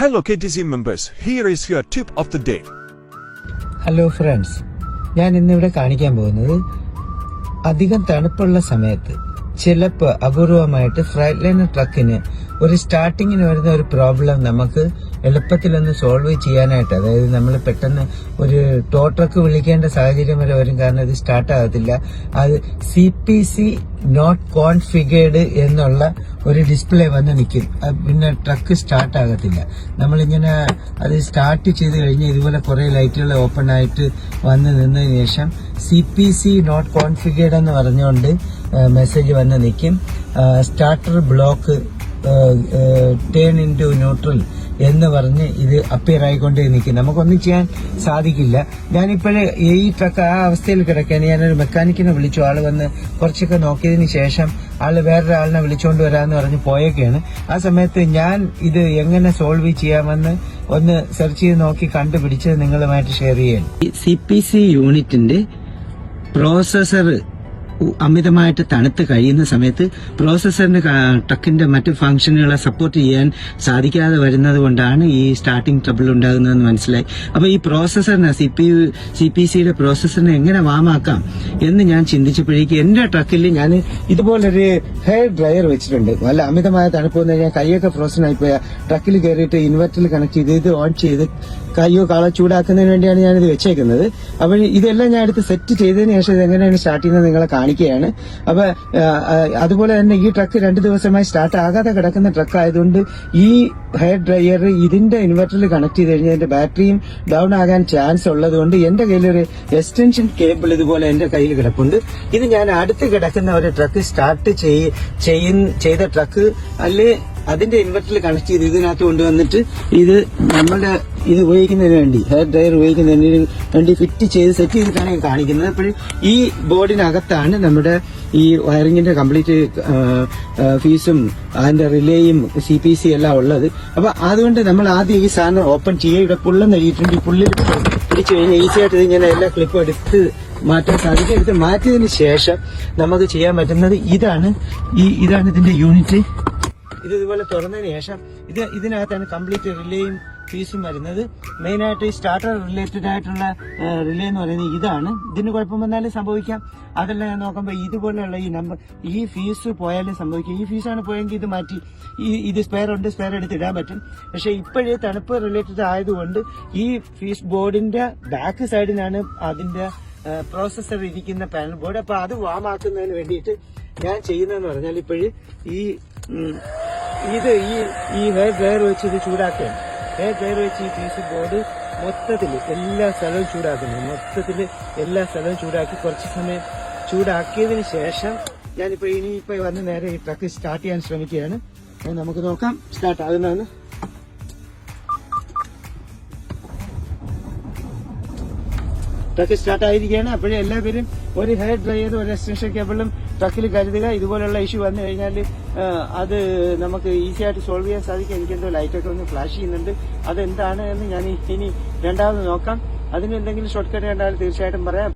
Hello C members, here is your tip of the day. Hello friends ഞാൻ ഇന്നിവിടെ കാണിക്കാൻ പോകുന്നത് അധികം തണുപ്പുള്ള സമയത്ത് ചിലപ്പോൾ അപൂർവമായിട്ട് ഫ്രൈറ്റ് ലൈനർ ട്രക്കിന് ഒരു സ്റ്റാർട്ടിങ്ങിന് വരുന്ന ഒരു പ്രോബ്ലം നമുക്ക് എളുപ്പത്തിലൊന്ന് സോൾവ് ചെയ്യാനായിട്ട്. അതായത് നമ്മൾ പെട്ടെന്ന് ഒരു ടോ ട്രക്ക് വിളിക്കേണ്ട സാഹചര്യം വരെ വരും കാരണം ഇത് സ്റ്റാർട്ട് ആകത്തില്ല. അത് C P C not configured എന്നുള്ള ഒരു ഡിസ്പ്ലേ വന്ന് നിൽക്കും. പിന്നെ ട്രക്ക് സ്റ്റാർട്ട് ആകത്തില്ല. നമ്മളിങ്ങനെ അത് സ്റ്റാർട്ട് ചെയ്ത് കഴിഞ്ഞ് ഇതുപോലെ കുറേ ലൈറ്റുകൾ ഓപ്പൺ ആയിട്ട് വന്ന് നിന്നതിന് ശേഷം C P C not configured എന്ന് പറഞ്ഞുകൊണ്ട് മെസ്സേജ് വന്ന് നിൽക്കും starter block turn in to neutral എന്ന് പറഞ്ഞ് ഇത് അപ്പിയർ ആയിക്കൊണ്ടേ നിൽക്കും നമുക്കൊന്നും ചെയ്യാൻ സാധിക്കില്ല. ഞാനിപ്പോഴേ ഈ ട്രക്ക് ആ അവസ്ഥയിൽ കിടക്കാൻ ഞാനൊരു മെക്കാനിക്കിനെ വിളിച്ചു. ആൾ വന്ന് കുറച്ചൊക്കെ നോക്കിയതിന് ശേഷം ആൾ വേറൊരാളിനെ വിളിച്ചുകൊണ്ട് വരാമെന്ന് പറഞ്ഞ് പോയൊക്കെയാണ് ആ സമയത്ത് ഞാൻ ഇത് എങ്ങനെ സോൾവ് ചെയ്യാമെന്ന് ഒന്ന് സെർച്ച് ചെയ്ത് നോക്കി കണ്ടുപിടിച്ച് നിങ്ങളുമായിട്ട് ഷെയർ ചെയ്യാൻ സി പി സി യൂണിറ്റിന്റെ പ്രോസസർ അമിതമായിട്ട് തണുത്ത് കഴിയുന്ന സമയത്ത് പ്രോസസ്സറിന് ടക്കിന്റെ മറ്റ് ഫംഗ്ഷനുകളെ സപ്പോർട്ട് ചെയ്യാൻ സാധിക്കാതെ വരുന്നത് കൊണ്ടാണ് ഈ സ്റ്റാർട്ടിംഗ് ട്രബിൾ ഉണ്ടാകുന്നതെന്ന് മനസ്സിലായി. അപ്പൊ ഈ പ്രോസസ്സറിനെ സി പി സി പി സിയുടെ പ്രോസസ്സറിനെ എങ്ങനെ വാമാക്കാം എന്ന് ഞാൻ ചിന്തിച്ചപ്പോഴേക്ക് എന്റെ ട്രക്കിൽ ഞാൻ ഇതുപോലൊരു ഹെയർ ഡ്രയർ വെച്ചിട്ടുണ്ട്. നല്ല അമിതമായ തണുപ്പ് വന്നു കഴിഞ്ഞാൽ കൈയൊക്കെ ഫ്രോസൺ ആയിപ്പോയ ട്രക്കിൽ കയറിയിട്ട് ഇൻവെർട്ടറിൽ കണക്ട് ചെയ്ത് ഇത് ഓൺ ചെയ്ത് കയ്യോ കാളോ ചൂടാക്കുന്നതിന് വേണ്ടിയാണ് ഞാനിത് വെച്ചേക്കുന്നത്. അപ്പോൾ ഇതെല്ലാം ഞാൻ എടുത്ത് സെറ്റ് ചെയ്തതിന് ശേഷം ഇത് എങ്ങനെയാണ് സ്റ്റാർട്ട് ചെയ്യുന്നത് നിങ്ങളെ കാണിക്കുകയാണ്. അപ്പൊ അതുപോലെ തന്നെ ഈ ട്രക്ക് രണ്ട് ദിവസമായി സ്റ്റാർട്ട് ആകാതെ കിടക്കുന്ന ട്രക്ക് ആയതുകൊണ്ട് ഈ ഹെയർ ഡ്രയർ ഇതിന്റെ ഇൻവെർട്ടറിൽ കണക്ട് ചെയ്ത് കഴിഞ്ഞാൽ എന്റെ ബാറ്ററിയും ഡൗൺ ആകാൻ ചാൻസ് ഉള്ളതുകൊണ്ട് എന്റെ കയ്യിലൊരു എക്സ്റ്റൻഷൻ കേബിൾ ഇതുപോലെ എന്റെ കയ്യിൽ കിടപ്പുണ്ട്. ഇത് ഞാൻ അടുത്ത് കിടക്കുന്ന ഒരു ട്രക്ക് സ്റ്റാർട്ട് ചെയ്ത ട്രക്ക് അല്ലെ അതിന്റെ ഇൻവെർട്ടറിൽ കണക്ട് ചെയ്ത് ഇതിനകത്ത് കൊണ്ടുവന്നിട്ട് ഇത് നമ്മുടെ ഇത് ഉപയോഗിക്കുന്നതിന് വേണ്ടി ഹെയർ ഡ്രയർ ഉപയോഗിക്കുന്നതിന് വേണ്ടി ഫിറ്റ് ചെയ്ത് സെറ്റ് ചെയ്തിട്ടാണ് കാണിക്കുന്നത്. അപ്പോൾ ഈ ബോർഡിനകത്താണ് നമ്മുടെ ഈ വയറിങ്ങിന്റെ കംപ്ലീറ്റ് ഫീസും അതിന്റെ റിലേയും സി പി സി എല്ലാം ഉള്ളത്. അപ്പൊ അതുകൊണ്ട് നമ്മൾ ആദ്യം ഈ സാധനം ഓപ്പൺ ചെയ്യുക. ഇവിടെ പുള്ളെന്ന് നൽകിയിട്ടുണ്ട് ഈ പുള്ളിൽ പിടിച്ചു കഴിഞ്ഞാൽ ഈസി ആയിട്ട് ഇതിങ്ങനെ എല്ലാ ക്ലിപ്പും എടുത്ത് മാറ്റാൻ സാധിക്കും. എടുത്ത് മാറ്റിയതിന് ശേഷം നമുക്ക് ചെയ്യാൻ പറ്റുന്നത് ഇതാണ്. ഈ ഇതാണ് ഇതിന്റെ യൂണിറ്റ് ഇത് ഇതുപോലെ തുറന്നതിന് ശേഷം ഇത് ഇതിനകത്താണ് കംപ്ലീറ്റ് റിലേയും ഫീസും വരുന്നത്. മെയിനായിട്ട് ഈ സ്റ്റാർട്ടർ റിലേറ്റഡ് ആയിട്ടുള്ള റിലേ എന്ന് പറയുന്നത് ഇതാണ്. ഇതിന് കുഴപ്പം വന്നാലും സംഭവിക്കാം. അതെല്ലാം ഞാൻ നോക്കുമ്പോൾ ഇതുപോലെയുള്ള ഈ നമ്പർ ഈ ഫീസ് പോയാലും സംഭവിക്കും. ഈ ഫീസാണ് പോയെങ്കിൽ ഇത് മാറ്റി ഈ ഇത് സ്പെയർ ഉണ്ട് സ്പെയർ എടുത്ത് ഇടാൻ പറ്റും. പക്ഷേ ഇപ്പോഴേ തണുപ്പ് റിലേറ്റഡ് ആയതുകൊണ്ട് ഈ ഫീസ് ബോർഡിന്റെ ബാക്ക് സൈഡിനാണ് അതിന്റെ പ്രോസസ്സർ ഇരിക്കുന്ന പാനൽ ബോർഡ് അപ്പൊ അത് വാമാക്കുന്നതിന് വേണ്ടിയിട്ട് ഞാൻ ചെയ്യുന്നതെന്ന് പറഞ്ഞാൽ ഇപ്പോഴും ഈ ഇത് ഈ ഈ ഹെയർ ഡ്രയർ വെച്ച് ഇത് ചൂടാക്കുകയാണ്. ഹെയർ ഡ്രയർ വെച്ച് ഈ പീസ് ബോർഡ് മൊത്തത്തിൽ എല്ലാ സ്ഥലവും ചൂടാക്കുന്നു. മൊത്തത്തിൽ എല്ലാ സ്ഥലവും ചൂടാക്കി കുറച്ച് സമയം ചൂടാക്കിയതിന് ശേഷം ഞാനിപ്പോ ഇനിയിപ്പോൾ വന്ന് നേരെ ഈ ട്രക്ക് സ്റ്റാർട്ട് ചെയ്യാൻ ശ്രമിക്കുകയാണ്. നമുക്ക് നോക്കാം. സ്റ്റാർട്ട് ആകുന്നതെന്ന്. ട്രക്ക് സ്റ്റാർട്ട് ആയിരിക്കുകയാണ്. അപ്പോഴേ എല്ലാവരും ഒരു ഹെയർ ഡ്രയറും ഒരു എക്സ്റ്റൻഷൻ കേബിളും ട്രക്കിൽ കരുതുക. ഇതുപോലുള്ള ഇഷ്യൂ വന്നു കഴിഞ്ഞാൽ അത് നമുക്ക് ഈസി ആയിട്ട് സോൾവ് ചെയ്യാൻ സാധിക്കും. എനിക്കെന്തോ ലൈറ്റൊക്കെ ഒന്ന് ഫ്ലാഷ് ചെയ്യുന്നുണ്ട്. അതെന്താണ് എന്ന് ഞാൻ ഇനി രണ്ടാമത് നോക്കാം. അതിന് എന്തെങ്കിലും ഷോർട്ട് കട്ട് കണ്ടാൽ തീർച്ചയായിട്ടും പറയാം.